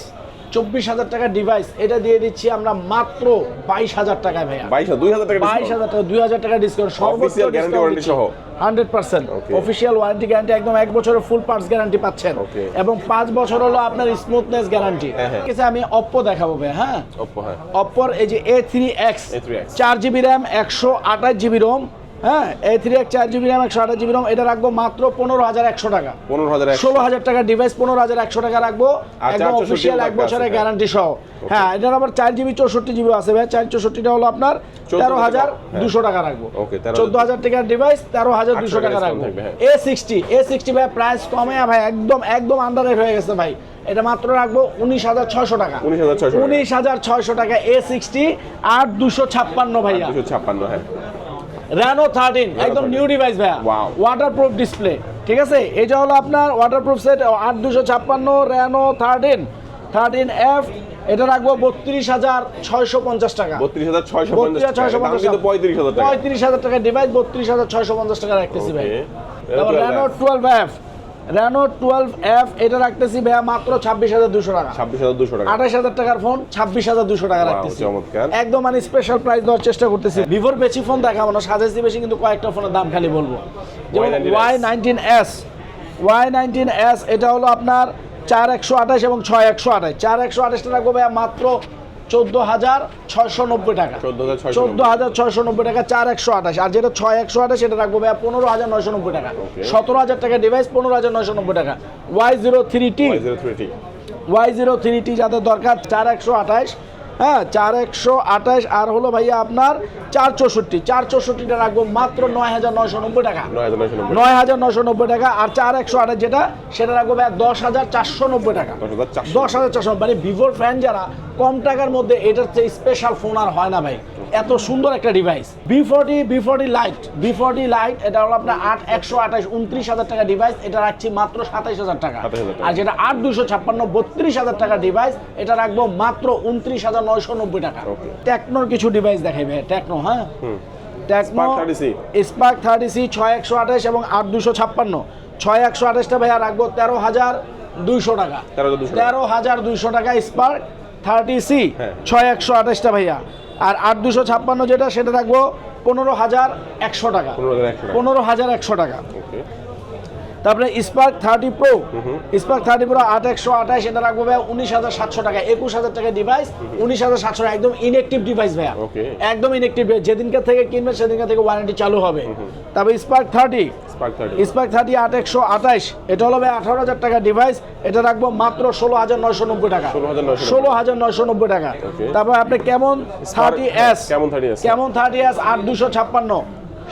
চব্বিশ হাজার টাকা ডিভাইস এটা দিয়ে দিচ্ছি আমরা মাত্র বাইশ হাজার টাকায় ভাইয়া। বাইশ হাজার টাকা বাইশ হাজার টাকা দুই হাজার টাকা ডিসকাউন্ট Official guarantee warranty সহ। Hundred percent official warranty guarantee একদম এক বছরের ফুল পার্টস গ্যারান্টি পাচ্ছেন। এবং পাঁচ বছর হলো আপনার স্মুথনেস গ্যারান্টি। ঠিক আছে আমি অপ্পো দেখাবো ভাই হ্যাঁ? ওপ্পো হ্যাঁ। অপ্পোর এই যে এ থ্রি এক্স চার জিবি র্যাম একশো আঠাশ জিবি রোম হ্যাঁ এ থ্রি এক চার জিবি র্যাম একশো আঠাশ জিবি রোম এটা রাখব মাত্র পনেরো হাজার একশো টাকা। পনেরো হাজার ষোলো হাজার টাকা ডিভাইস পনেরো হাজার একশো টাকা রাখব। একদম অফিসিয়াল এক বছরের গ্যারান্টি সহ। হ্যাঁ এটার আবার চার জিবি চৌষট্টি জিবি আছে ভাই। চার চৌষট্টিটা হলো আপনার 14 তেরো হাজার হ্যাঁ। দুশো টাকা রাখব। চোদ্দ হাজার টাকার ডিভাইস তেরো হাজার দুশো টাকা রাখব। হ্যাঁ। এ সিক্সটি এ সিক্সটি ভাই প্রাইস কমে ভাই একদম একদম আন্ডার হয়ে গেছে ভাই। এটা মাত্র রাখব উনিশ হাজার ছয়শো টাকা। উনিশ হাজার ছয়শো টাকা। এ সিক্সটি আট দুশো ছাপ্পান্ন ভাইয়া। দুশো ছাপ্পান্ন হ্যাঁ। র্যানো থার্টিন একদম নিউ ডিভাইস ভাইয়া. ওয়াটারপ্রুফ ডিসপ্লে ঠিক আছে? এটা হলো আপনার ওয়াটারপ্রুফ সেট আট দুশো ছাপ্পান্ন র্যানো থার্টিন থার্টিন এফ এটা রাখব বত্রিশ হাজার ছয়শো পঞ্চাশ টাকা। বত্রিশ হাজার ছয়শো বত্রিশ হাজার ছয়শো পঞ্চাশ কিন্তু পঁয়ত্রিশ হাজার টাকা। পঁয়ত্রিশ হাজার টাকা ডিভাইস বত্রিশ হাজার ছয়শো পঞ্চাশ টাকা রাখতেছি ভাই রানো তারপর twelve F Reno twelve F এটা রাখতেছি ভাইয়া মাত্র ছাব্বিশ হাজার দুশো টাকা। ছাব্বিশ হাজার দুশো টাকা। আঠাশ হাজার টাকার ফোন ছাব্বিশ হাজার দুশো টাকা রাখতেছি। চমৎকার। একদম মানে স্পেশাল প্রাইস দেওয়ার চেষ্টা করতেছি। ভিভোর বেশি ফোন দেখাবো না সাজেছি বেশি কিন্তু কয়েকটা ফোনের দাম খালি বলব। যেমন Y nineteen S Y nineteen S এটা হলো আপনার চার একশো আঠাশ এবং ছয় একশো আঠাশ। চার একশো আঠাশটা রাখব ভাইয়া মাত্র চোদ্দ হাজার ছয়শো নব্বই টাকা। চোদ্দ হাজার ছয়শো নব্বই। টাকা চার একশো আঠাশ। আর যেটা ছয় একশো আঠাশ সেটা রাখব ভাইয়া পনেরো হাজার নয়শো নব্বই টাকা। সতেরো হাজার টাকা ডিভাইস পনেরো হাজার নয়শো নব্বই টাকা। Y zero three T zero three T Y zero three T যাদের দরকার চার একশো আঠাশ। হ্যাঁ চার একশো আঠাশ আর হলো ভাইয়া আপনার চার চৌষট্টি। চার চৌষট্টিটা রাখব মাত্র নয় হাজার নয়শো নব্বই টাকা। নয় হাজার নয়শো নব্বই। টাকা আর চার একশো আঠাশ যেটা সেটা রাখব ভাইয়া দশ হাজার চারশো নব্বই টাকা। দশ হাজার চারশো। দশ হাজার চারশো মানে ভিভোর ফ্যান যারা কম টাকার মধ্যে এটার চেয়ে স্পেশাল ফোন আর হয় না ভাই। এত সুন্দর একটা device B forty B forty lite B forty lite এটা হলো আপনার আট একশো আঠাশ উনত্রিশ হাজার টাকা ডিভাইস এটা রাখছি মাত্র সাতাইশ হাজার টাকা। আর যেটা আট দুশো ছাপ্পান্ন বত্রিশ হাজার টাকা ডিভাইস এটা রাখব মাত্র উনত্রিশ হাজার নয়শো নব্বই টাকা। টেকনোর কিছু ডিভাইস দেখাই ভাই টেকনো হ্যাঁ টেকনো স্পার্ক থার্টি সি ছয় একশো আঠাশ এবং আট দুশো ছাপ্পান্ন। ছয় একশো আঠাশটা ভাইয়া রাখব তেরো হাজার দুইশো টাকা। তেরো হাজার দুইশো টাকা। Spark thirty C. ছয় একশো আঠাশটা ভাইয়া। আর আট দুশো ছাপ্পান্ন যেটা সেটা রাখব পনেরো হাজার একশো টাকা। পনেরো হাজার একশো টাকা। তারপরে Spark thirty pro Spark thirty pro আট একশো আঠাশ এটা রাখব ভাইয়া উনিশ হাজার সাতশো টাকা একুশ হাজার টাকা ডিভাইস উনিশ হাজার সাতশো টাকা একদম ইনএক্টিভ ডিভাইস ভাইয়া। একদম ইনএক্টিভ যেদিনকে থেকে কিনবে সেদিনকে থেকে ওয়ারেন্টি চালু হবে। তারপরে স্পার্ক থার্টি স্পার্ক থার্টি আট একশো আঠাশ এটা হলো ভাই আঠারো হাজার টাকা ডিভাইস এটা রাখব মাত্র ষোলো হাজার নয়শো নব্বই টাকা। ষোলো হাজার নয়শো নব্বই। টাকা। তারপর আপনি কেমন থার্টি এস কেমন 30S? কেমন থার্টি এস আট দুশো ছাপ্পান্ন।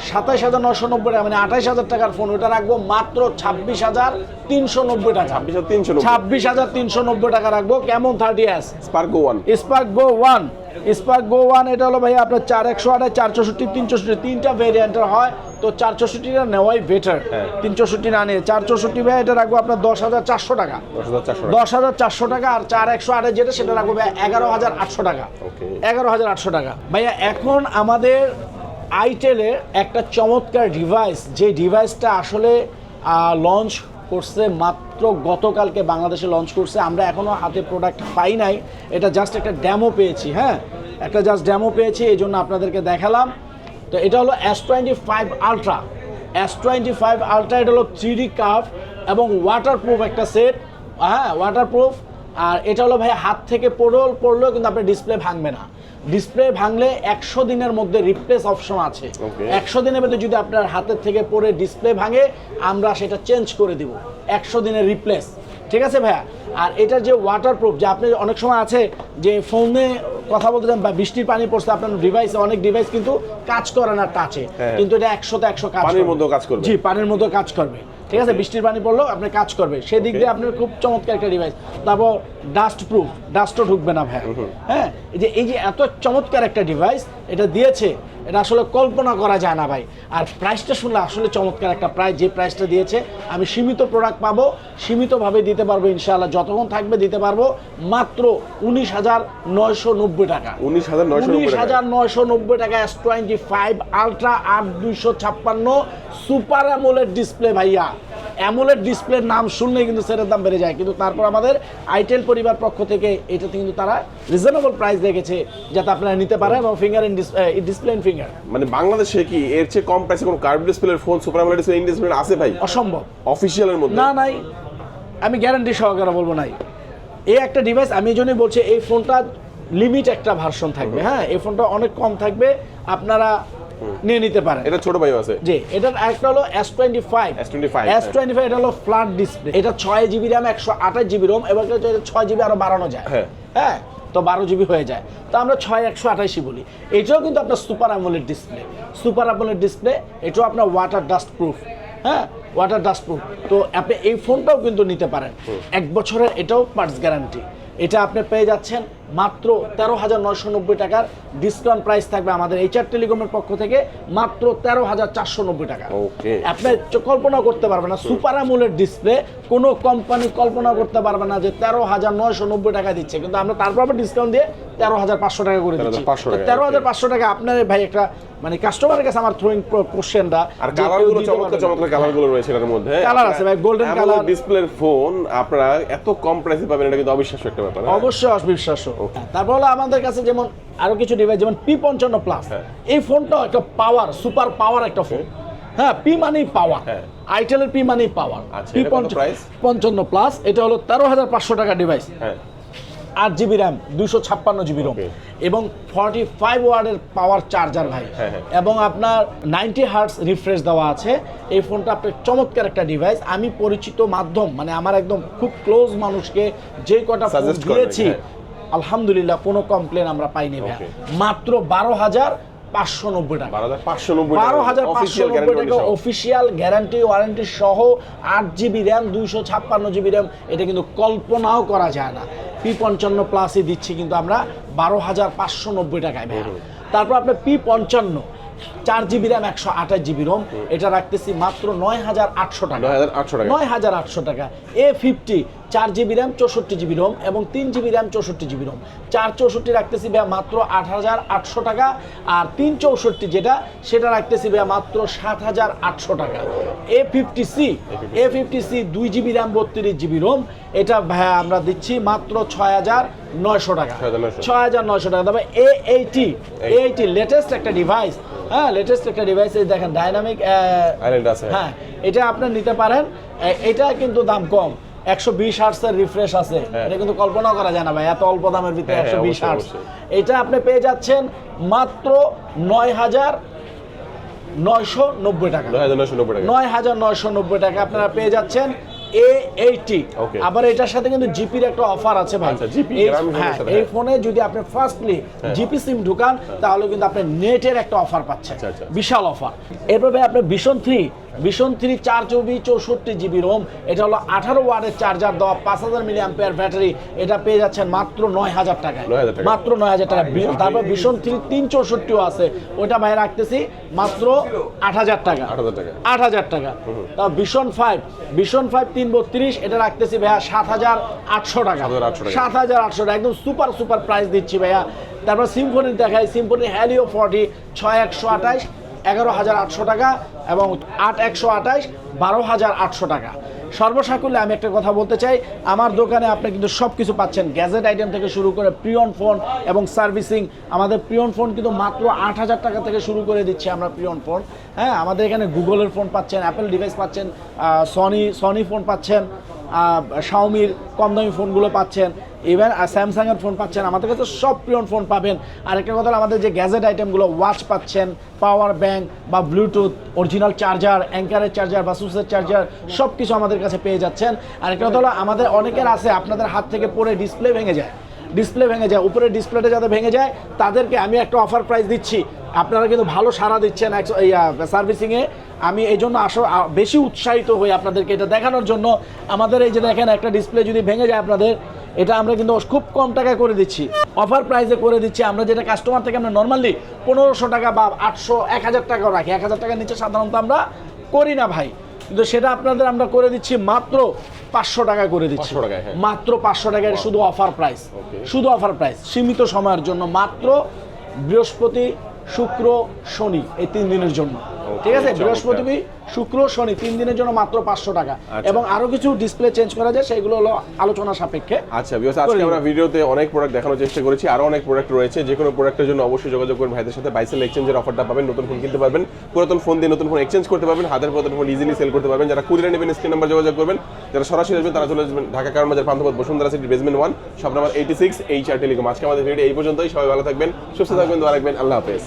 সাতাইশ হাজার নশো নব্বই টাকা মানে আঠাইশ হাজার টাকার ফোন ওটা রাখব মাত্র ছাব্বিশ হাজার তিনশো নব্বই টাকা। ছাব্বিশ হাজার তিনশো ছাব্বিশ হাজার তিনশো নব্বই টাকা রাখব। কেমন thirty S Spark one Spark Go one Spark Go one এটা হলো ভাই আপনার চার একশো আঠাশ চার চৌষট্টি তিন চৌষট্টি তিনটা ভেরিয়েন্টের হয়। তো চার চৌষট্টিটা নেওয়াই বেটার হ্যাঁ। তিন চৌষট্টি না নিয়ে চার চৌষট্টি ভাই এটা রাখব আপনার দশ হাজার চারশো টাকা। দশ হাজার চারশো দশ হাজার চারশো টাকা আর চার একশো আঠাশ যেটা সেটা রাখব ভাই এগারো হাজার আটশো টাকা। এগারো হাজার আটশো টাকা। ভাইয়া এখন আমাদের আইটেলের একটা চমৎকার ডিভাইস যে ডিভাইসটা আসলে লঞ্চ করছে মাত্র গতকালকে, বাংলাদেশে লঞ্চ করছে। আমরা এখনও হাতে প্রোডাক্ট পাই নাই। এটা জাস্ট একটা ড্যামো পেয়েছি হ্যাঁ? একটা জাস্ট ড্যামো পেয়েছি, এই জন্য আপনাদেরকে দেখালাম। তো এটা হলো S twenty five ultra S twenty five ultra এটা হলো থ্রি কাপ এবং ওয়াটারপ্রুফ একটা সেট হ্যাঁ ওয়াটারপ্রুফ আর এটা হলো ভাই হাত থেকে পড়ল, পড়লেও কিন্তু আপনার ডিসপ্লে ভাঙবে না। ডিসপ্লে ভাঙলে একশো দিনের মধ্যে রিপ্লেস অপশন আছে। একশো দিনের মধ্যে যদি আপনার হাতের থেকে পড়ে ডিসপ্লে ভাঙে আমরা সেটা চেঞ্জ করে দিব। একশো দিনের রিপ্লেস ঠিক আছে ভাইয়া? আর এটা যে ওয়াটারপ্রুফ যে আপনি অনেক সময় আছে যে ফোনে কথা বলতে চান বা বৃষ্টির পানি পড়ছে আপনার ডিভাইসে অনেক ডিভাইস কিন্তু কাজ করে না টাচে হ্যাঁ। কিন্তু এটা একশোতে একশো কাজ পানির। মধ্যেও কাজ করবে। জি পানির মতো কাজ করবে। ঠিক আছে? বৃষ্টির পানি পড়লেও আপনি কাজ করবে। সেদিক দিয়ে আপনার খুব চমৎকার একটা ডিভাইস তারপর ডাস্ট প্রুফ ডাস্টও ঢুকবে না ভাই হ্যাঁ? এই যে এই যে এত চমৎকার একটা ডিভাইস এটা দিয়েছে এটা আসলে কল্পনা করা যায় না ভাই। আর প্রাইসটা শুনলে আসলে চমৎকার একটা প্রাইস যে প্রাইসটা দিয়েছে আমি সীমিত প্রোডাক্ট পাবো সীমিতভাবে দিতে পারব ইনশাআল্লাহ যতক্ষণ থাকবে দিতে পারব মাত্র উনিশ হাজার নয়শো নব্বই টাকা। উনিশ হাজার নয়শো উনিশ নব্বই টাকা হাজার নয়শো নব্বই টাকা এস টোয়েন্টি ফাইভ আলট্রা আট দুইশো ছাপ্পান্ন সুপার অ্যামোলেড ডিসপ্লে ভাইয়া। অ্যামোলেড ডিসপ্লের নাম শুনলেই কিন্তু সেটার দাম বেড়ে যায়। কিন্তু তারপর আমাদের আইটেল পরিবার পক্ষ থেকে এটাতে কিন্তু তারা রিজনেবল প্রাইস রেখেছে যাতে আপনারা নিতে পারেন এবং finger in display in finger মানে বাংলাদেশে কি এর চেয়ে কম প্রাইসে কোনো কার্ভ ডিসপ্লের phone super AMOLED display in display আছে ভাই? অসম্ভব। অফিসিয়ালের মধ্যে? না নাই। আমি গ্যারান্টি সহকারে বলব নাই। এই একটা ডিভাইস আমি এই জন্যই বলছি এই ফোনটা লিমিট একটা ভার্সন থাকবে। হ্যাঁ এই ফোনটা অনেক কম থাকবে। আপনারা নিয়ে নিতে পারেন। এটা ছোট ভাইও আছে। জি এটার একটা হলো S twenty five S25 S twenty five এটা হলো ফ্ল্যাট ডিসপ্লে এটা ছয় জিবি র্যাম একশো আঠাশ জিবি রোম এটা ছয় জিবি আরও বাড়ানো যায়। হ্যাঁ। হ্যাঁ তো বারো জিবি হয়ে যায়। তো আমরা ছয় একশো আঠাশি বলি। এটাও কিন্তু আপনার সুপার আমলের ডিসপ্লে সুপার আমলের ডিসপ্লে এটাও আপনার ওয়াটার ডাস্ট প্রুফ হ্যাঁ ওয়াটার ডাস্ট প্রুফ তো আপনি এই ফোনটাও কিন্তু নিতে পারেন। এক বছরের এটাও পার্টস গ্যারান্টি এটা আপনি পেয়ে যাচ্ছেন মাত্র তেরো হাজার নয়শো নব্বই টাকার ডিসকাউন্ট প্রাইস থাকবে আমাদের এইচআর টেলিকমের পক্ষ থেকে মাত্র তেরো হাজার চারশো নব্বই টাকা। আপনি কল্পনা করতে পারবেন না সুপার আমুলের ডিসপ্লে কোনো কোম্পানি কল্পনা করতে পারবে না যে তেরো হাজার নয়শো নব্বই টাকা দিচ্ছে। কিন্তু আমরা তারপর আবার ডিসকাউন্ট দিয়ে তেরো হাজার পাঁচশো টাকা করে দিচ্ছি। তেরো হাজার পাঁচশো টাকা আপনার ভাই একটা মানে কাস্টমারের কাছে আমার থ্রোয়িং কোশ্চেনটা আর কালারগুলো চমৎকার চমৎকার কালারগুলো রয়েছে এর মধ্যে। Colour আছে ভাই, golden colour। ডিসপ্লের ফোন আপনারা এত কম প্রাইসে পাবেন এটা কিন্তু অবিশ্বাস্য একটা ব্যাপার হ্যাঁ? অবশ্যই অবিশ্বাস্য। তারপর হলো আমাদের কাছে যেমন আরও কিছু ডিভাইস যেমন পি পঞ্চান্ন প্লাস হ্যাঁ। এই ফোনটা একটা পাওয়ার সুপার পাওয়ার একটা ফোন হ্যাঁ পি মানেই পাওয়ার হ্যাঁ। আইটেলের পি মানেই পাওয়ার পি? পঞ্চান্ন প্লাস এটা হলো তেরো হাজার পাঁচশো টাকা ডিভাইস হ্যাঁ। আট জিবি র্যাম দুশো ছাপ্পান্ন জিবি রোম এবং ফর্টি ফাইভ ওয়ার্ডের পাওয়ার চার্জার ভাই। হ্যাঁ, হ্যাঁ। এবং আপনার নাইনটি হার্টস রিফ্রেশ দেওয়া আছে। এই ফোনটা আপনার চমৎকার একটা ডিভাইস আমি পরিচিত মাধ্যম মানে আমার একদম খুব ক্লোজ মানুষকে যে কটা দিয়েছি হ্যাঁ। আলহামদুলিল্লাহ কোনো কমপ্লেন আমরা পাইনি ভাই মাত্র বারো হাজার পাঁচশো নব্বই টাকা। বারো হাজার পাঁচশো নব্বই টাকা গ্যারান্টি অফিসিয়াল গ্যারান্টি ওয়ারেন্টি সহ আট জিবি র্যাম দুইশো ছাপ্পান্ন জিবি র্যাম এটা কিন্তু কল্পনাও করা যায় না। পি পঞ্চান্ন প্লাসই দিচ্ছি কিন্তু আমরা বারো হাজার পাঁচশো নব্বই টাকায় ভাইয়া। তারপর আপনার পি পঞ্চান্ন চার জিবি র্যাম একশো আঠাশ জিবি রোম এটা রাখতেছি মাত্র নয় হাজার আটশো টাকা। নয় হাজার আটশো টাকা। নয় হাজার আটশো টাকা। এ ফিফটি চার জিবি র্যাম চৌষট্টি জিবি রোম এবং তিন জিবি র্যাম চৌষট্টি জিবি রোম চার চৌষট্টি রাখতেছি ভাইয়া মাত্র আট হাজার আটশো টাকা আর তিন চৌষট্টি যেটা সেটা রাখতেছি ভাইয়া মাত্র সাত হাজার আটশো টাকা। A fifty C A fifty C দুই জিবি র্যাম বত্রিশ জিবি রোম এটা ভাইয়া আমরা দিচ্ছি মাত্র ছয় হাজার নয়শো টাকা। ছয় হাজার নয়শো। টাকা। তবে A eighty A eighty latest একটা ডিভাইস হ্যাঁ লেটেস্ট একটা ডিভাইস এই দেখেন ডাইনামিক হ্যাঁ এটা আপনার নিতে পারেন। এটা কিন্তু দাম কম। একশো বিশ হার্টসের রিফ্রেশ আছে। হ্যাঁ। এটা কিন্তু করা যায় না ভাই এত অল্প দামের ভিতরে হ্যাঁ, একশো বিশ হার্টস। এটা আপনি পেয়ে যাচ্ছেন মাত্র নয় হাজার নয়শো নব্বই টাকা। নয় হাজার নয়শো নব্বই টাকা আপনারা পেয়ে যাচ্ছেন এ এইটি আবার এটার সাথে কিন্তু জিপির একটা অফার আছে ভাই। আচ্ছা, এই- হ্যাঁ এই হ্যাঁ। ফোনে যদি আপনি ফার্স্টলি জিপি সিম ঢুকান তাহলে কিন্তু আপনি নেটের একটা অফার পাচ্ছেন। আচ্ছা, আচ্ছা। বিশাল অফার এরপর ভাই আপনার ভীষণ থ্রি ভীষণ থ্রি চার চৌবি চৌষট্টি জিবি রোম। এটা হলো আঠারো ওয়ার্ডের চার্জার দেওয়া পাঁচ হাজার মিলি অ্যাম্পিয়ার ব্যাটারি। এটা পেয়ে যাচ্ছেন মাত্র নয় হাজার টাকায়। 9,000 টাকা। মাত্র নয় হাজার টাকা তারপর ভীষণ থ্রি তিন চৌষট্টিও আছে। ওইটা ভাই রাখতেছি মাত্র আট হাজার টাকা। আট হাজার টাকা। তা ভীষণ ফাইভ ভীষণ ফাইভ তিন বত্রিশ। এটা রাখতেছি ভাইয়া সাত হাজার আটশো টাকা। সাত হাজার আটশো টাকা। একদম সুপার সুপার প্রাইস দিচ্ছি ভাইয়া। তারপর সিম্ফনি দেখাই। সিম্ফনি হ্যালিও ফর্টি ছয় একশো আঠাশ। এগারো হাজার আটশো টাকা এবং আট একশো আঠাশ, বারো হাজার আটশো টাকা। সর্বসাকুল্যে আমি একটা কথা বলতে চাই, আমার দোকানে আপনি কিন্তু সব কিছু পাচ্ছেন। গ্যাজেট আইটেম থেকে শুরু করে প্রিয়ন ফোন এবং সার্ভিসিং, আমাদের প্রিয়ন ফোন কিন্তু মাত্র আট হাজার টাকা থেকে শুরু করে দিচ্ছি আমরা প্রিয়ন ফোন। হ্যাঁ আমাদের এখানে গুগলের ফোন পাচ্ছেন, অ্যাপেল ডিভাইস পাচ্ছেন সনি সনি ফোন পাচ্ছেন শাওমির কম দামি ফোনগুলো পাচ্ছেন। ইভেন স্যামসাংয়ের ফোন পাচ্ছেন। আমাদের কাছে সব প্রিয় ফোন পাবেন। আর একটা কথা আমাদের যে গ্যাজেট আইটেমগুলো ওয়াচ পাচ্ছেন পাওয়ার ব্যাঙ্ক বা ব্লুটুথ অরিজিনাল চার্জার অ্যাঙ্কারের চার্জার বা সুসের চার্জার সব কিছু আমাদের কাছে পেয়ে যাচ্ছেন। আর একটা কথা আমাদের অনেকের আছে, আপনাদের হাত থেকে পরে ডিসপ্লে ভেঙে যায়। ডিসপ্লে ভেঙে যায়, উপরে ডিসপ্লেটা যাতে ভেঙে যায়, তাদেরকে আমি একটা অফার প্রাইস দিচ্ছি। আপনারা কিন্তু ভালো সাড়া দিচ্ছেন সার্ভিসিংয়ে আমি এই জন্য আসো বেশি উৎসাহিত হই আপনাদেরকে এটা দেখানোর জন্য। আমাদের এই যে দেখেন, একটা ডিসপ্লে যদি ভেঙে যায় আপনাদের, এটা আমরা কিন্তু খুব কম টাকায় করে দিচ্ছি। অফার প্রাইসে করে দিচ্ছি। আমরা যেটা কাস্টমার থেকে আমরা নর্মালি পনেরোশো টাকা বা আটশো, এক হাজার টাকাও রাখি। এক হাজার টাকার নিচে সাধারণত আমরা করি না ভাই। কিন্তু সেটা আপনাদের আমরা করে দিচ্ছি মাত্র পাঁচশো টাকা করে দিচ্ছি। 500 টাকায়, হ্যাঁ। মাত্র পাঁচশো টাকার শুধু অফার প্রাইস। শুধু অফার প্রাইস সীমিত সময়ের জন্য মাত্র বৃহস্পতি শুক্র শনি এই তিন দিনের জন্য। ঠিক আছে চমৎকার। বৃহস্পতি শুক্র শনি তিন দিনের জন্য মাত্র পাঁচশো টাকা। আচ্ছা। এবং আরও কিছু ডিসপ্লে চেঞ্জ করা যায় সেগুলো হলো আলোচনা সাপেক্ষে। আচ্ছা বিকজ আজকে আমরা ভিডিওতে অনেক প্রোডাক্ট দেখানোর চেষ্টা করেছি আরও অনেক প্রোডাক্ট রয়েছে। যে কোনো প্রোডাক্টের জন্য অবশ্যই যোগাযোগ করবেন ভাইদের সাথে। বাইসেল এক্সচেঞ্জের অফারটা পাবেন নতুন ফোন কিনতে পারবেন পুরাতন ফোন দিয়ে নতুন ফোন এক্সচেঞ্জ করতে পারবেন হাতের পুরাতন ফোন ইজিলি সেল করতে পারবেন। যারা কুরিয়ার নেবেন স্ক্রিন নাম্বার যোগাযোগ করবেন। যারা সরাসরি আসবেন তারা চলে আসবেন ঢাকা কারণ বাজার Panthapath Bashundhara City basement one সব number eighty six H R Telecom আজকে আমাদের ভিডিও এই পর্যন্তই। সবাই ভালো থাকবেন সুস্থ থাকবেন দোয়া রাখবেন। আল্লাহ হাফেজ।